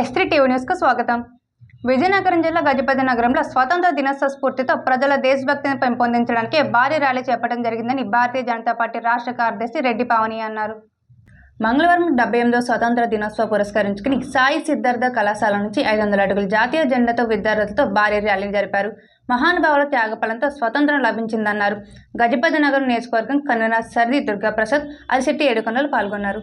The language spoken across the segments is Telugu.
ఎస్త్రీ టీవీ న్యూస్కు స్వాగతం. విజయనగరం జిల్లా గజపతి నగరంలో స్వతంత్ర దినోత్సవ స్ఫూర్తితో ప్రజల దేశభక్తిని పెంపొందించడానికి భారీ ర్యాలీ చేపట్టడం జరిగిందని భారతీయ జనతా పార్టీ రాష్ట్ర కార్యదర్శి రెడ్డి పావని అన్నారు. మంగళవారం డెబ్బై ఎనిమిదో స్వతంత్ర దినోత్సవ పురస్కరించుకుని సాయి సిద్ధార్థ కళాశాల నుంచి ఐదు వందల అడుగుల జాతీయ జెండాతో విద్యార్థులతో భారీ ర్యాలీ జరిపారు. మహానుభావుల త్యాగఫలంతో స్వతంత్రం లభించిందన్నారు. గజపతి నగరం నియోజకవర్గం కన్వీనర్ సర్ది దుర్గాప్రసాద్ అరిశెట్టి ఏడుకొండలు పాల్గొన్నారు.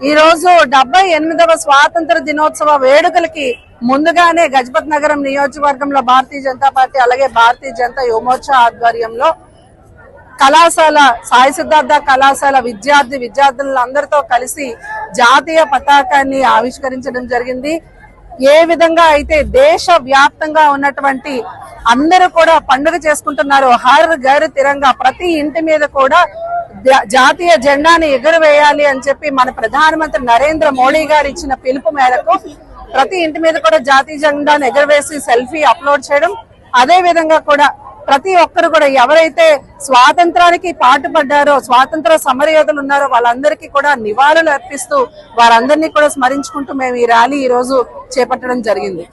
ఈ రోజు డెబ్బై ఎనిమిదవ స్వాతంత్ర దినోత్సవ వేడుకలకి ముందుగానే గజపత్ నగరం నియోజకవర్గంలో భారతీయ జనతా పార్టీ అలాగే భారతీయ జనతా యువమోర్చా ఆధ్వర్యంలో కళాశాల సాయి సిద్ధార్థ కళాశాల విద్యార్థి విద్యార్థులందరితో కలిసి జాతీయ పతాకాన్ని ఆవిష్కరించడం జరిగింది. ఏ విధంగా అయితే దేశ వ్యాప్తంగా ఉన్నటువంటి అందరూ కూడా పండుగ చేసుకుంటున్నారు. హర్ ఘర్ తిరంగా ప్రతి ఇంటి మీద కూడా జాతీయ జెండాని ఎగురవేయాలి అని చెప్పి మన ప్రధానమంత్రి నరేంద్ర మోడీ గారు ఇచ్చిన పిలుపు మేరకు ప్రతి ఇంటి మీద కూడా జాతీయ జెండాను ఎగురవేసి సెల్ఫీ అప్లోడ్ చేయడం. అదే విధంగా కూడా ప్రతి ఒక్కరు కూడా ఎవరైతే స్వాతంత్రానికి పాటుపడ్డారో స్వాతంత్ర సమరయోధులు ఉన్నారో వాళ్ళందరికీ కూడా నివాళులు అర్పిస్తూ వారందరినీ కూడా స్మరించుకుంటూ మేము ఈ ర్యాలీ ఈ రోజు చేపట్టడం జరిగింది.